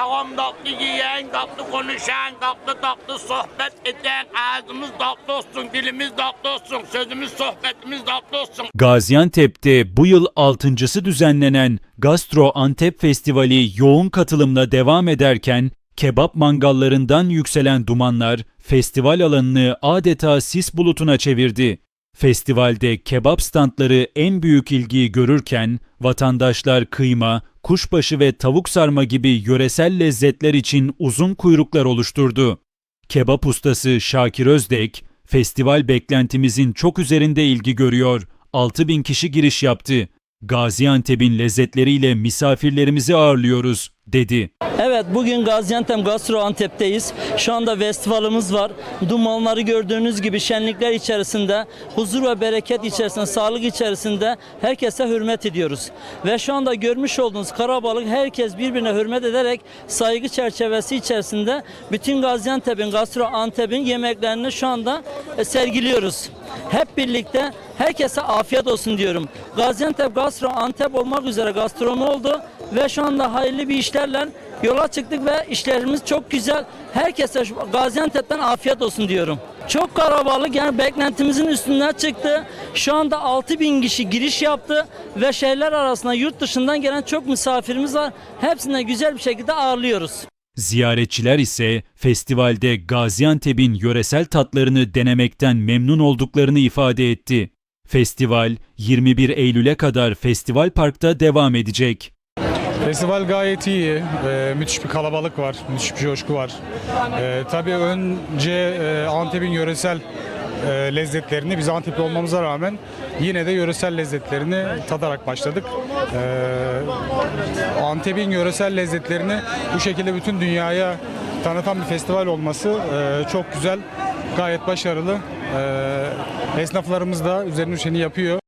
havam tatlı yiyen, tatlı konuşan, tatlı tatlı sohbet eden, ağzımız tatlı olsun, dilimiz tatlı olsun, sözümüz, sohbetimiz tatlı olsun. Gaziantep'te bu yıl altıncısı düzenlenen Gastro Antep Festivali yoğun katılımla devam ederken kebap mangallarından yükselen dumanlar festival alanını adeta sis bulutuna çevirdi. Festivalde kebap standları en büyük ilgiyi görürken vatandaşlar kıyma, kuşbaşı ve tavuk sarma gibi yöresel lezzetler için uzun kuyruklar oluşturdu. Kebap ustası Şakir Özdek, festival beklentimizin çok üzerinde ilgi görüyor. 6000 kişi giriş yaptı. Gaziantep'in lezzetleriyle misafirlerimizi ağırlıyoruz, dedi. Evet bugün Gaziantep Gastro Antep'teyiz. Şu anda festivalimiz var. Dumanları gördüğünüz gibi şenlikler içerisinde, huzur ve bereket içerisinde, sağlık içerisinde herkese hürmet ediyoruz. Ve şu anda görmüş olduğunuz karabalık herkes birbirine hürmet ederek saygı çerçevesi içerisinde bütün Gaziantep'in, Gastro Antep'in yemeklerini şu anda e, sergiliyoruz. Hep birlikte herkese afiyet olsun diyorum. Gaziantep Gastro Antep olmak üzere gastronomi oldu ve şu anda hayırlı bir işlerle yola çıktık ve işlerimiz çok güzel. Herkese Gaziantep'ten afiyet olsun diyorum. Çok kalabalık yani beklentimizin üstünden çıktı. Şu anda 6000 kişi giriş yaptı ve şehirler arasında yurt dışından gelen çok misafirimiz var. Hepsine güzel bir şekilde ağırlıyoruz. Ziyaretçiler ise festivalde Gaziantep'in yöresel tatlarını denemekten memnun olduklarını ifade etti. Festival 21 Eylül'e kadar Festival Park'ta devam edecek. Festival gayet iyi. Ee, müthiş bir kalabalık var. Müthiş bir coşku var. Ee, tabii önce e, Antep'in yöresel e, lezzetlerini biz Antepli olmamıza rağmen yine de yöresel lezzetlerini tadarak başladık. Ee, Antep'in yöresel lezzetlerini bu şekilde bütün dünyaya tanıtan bir festival olması e, çok güzel, gayet başarılı. Ee, esnaflarımız da üzerine düşeni yapıyor.